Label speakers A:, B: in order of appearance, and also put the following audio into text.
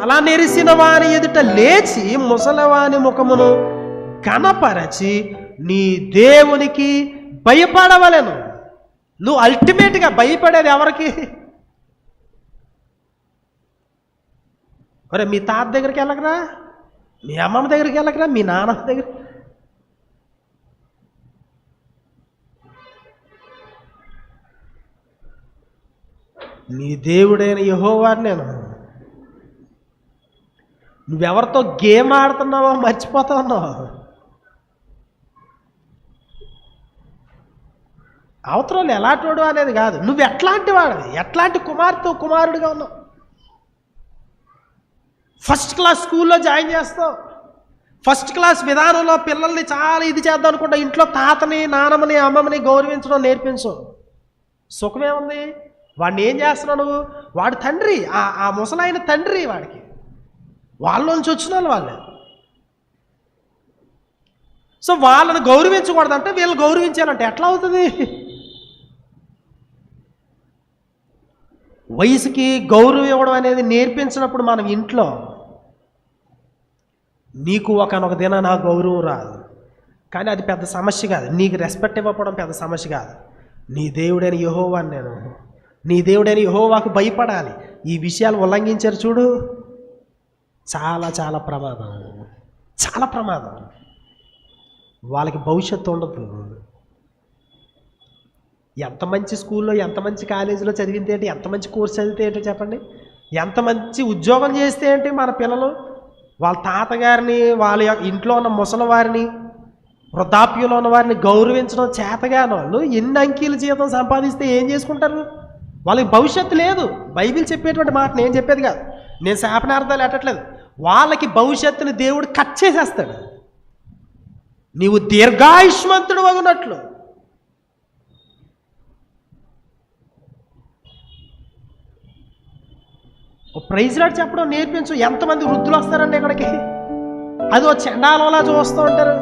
A: తల నెరిసిన వాని ఎదుట లేచి ముసలవాని ముఖమును కనపరచి నీ దేవునికి భయపడవలను. నువ్వు అల్టిమేట్గా భయపడేది ఎవరికి? ఒరే మీ తాత దగ్గరికి వెళ్ళకరా? మీ అమ్మమ్మ దగ్గరికి వెళ్ళకరా? మీ నాన్న దగ్గర? నీ దేవుడైన యహోవారు నేను నువ్వెవరితో గేమ్ ఆడుతున్నావో మర్చిపోతా ఉన్నావు అవతరాలు ఎలాంటివాడు అనేది కాదు. నువ్వు ఎట్లాంటి వాడివి? ఎట్లాంటి కుమార్తె కుమారుడిగా ఉన్నావు? ఫస్ట్ క్లాస్ స్కూల్లో జాయిన్ చేస్తావు. ఫస్ట్ క్లాస్ విధానంలో పిల్లల్ని చాలా ఇది చేద్దాం అనుకుంటా. ఇంట్లో తాతని నాన్నమ్మని అమ్మమ్మని గౌరవించడం నేర్పించు. సుఖమేముంది? వాడిని ఏం చేస్తున్నావు నువ్వు? వాడు తండ్రి ఆ ఆ ముసలాయన తండ్రి వాడికి. వాళ్ళలోంచి వచ్చిన వాళ్ళు వాళ్ళు. సో వాళ్ళని గౌరవించకూడదంటే వీళ్ళు గౌరవించాలంటే ఎట్లా అవుతుంది? వయసుకి గౌరవం ఇవ్వడం అనేది నేర్పించినప్పుడు మనం ఇంట్లో నీకు ఒకనొక దిన నా గౌరవం రాదు. కానీ అది పెద్ద సమస్య కాదు. నీకు రెస్పెక్ట్ ఇవ్వకపోవడం పెద్ద సమస్య కాదు. నీ దేవుడైన యహోవాని నేను నీ దేవుడైన యహోవాకు భయపడాలి. ఈ విషయాలు ఉల్లంఘించారు చూడు. చాలా చాలా ప్రమాదం. చాలా ప్రమాదం. వాళ్ళకి భవిష్యత్తు ఉండదు. ఎంత మంచి స్కూల్లో ఎంత మంచి కాలేజీలో చదివితే ఏంటి ఎంత మంచి కోర్స్ చదివితే ఏంటో చెప్పండి. ఎంత మంచి ఉద్యోగం చేస్తే ఏంటి మన పిల్లలు? వాళ్ళ తాతగారిని వాళ్ళ యొక్క ఇంట్లో ఉన్న ముసలి వారిని వృద్ధాప్యంలో ఉన్న వారిని గౌరవించడం చేతగాని వాళ్ళు ఎన్ని అంకీల జీతం సంపాదిస్తే ఏం చేసుకుంటారు? వాళ్ళకి భవిష్యత్తు లేదు. బైబిల్ చెప్పేటువంటి మాట నేను చెప్పేది కాదు. నేను శాపనార్థాలు ఎట్టట్లేదు. వాళ్ళకి భవిష్యత్తుని దేవుడు కట్ చేసేస్తాడు. నీవు దీర్ఘాయుష్మంతుడు అగునట్లు ఓ ప్రైజ్ రాడ్ చెప్పడం నేర్పించు. ఎంతమంది వృద్ధులు వస్తారండి ఇక్కడికి? అది ఓ చండాలంలా చూస్తూ ఉంటారు.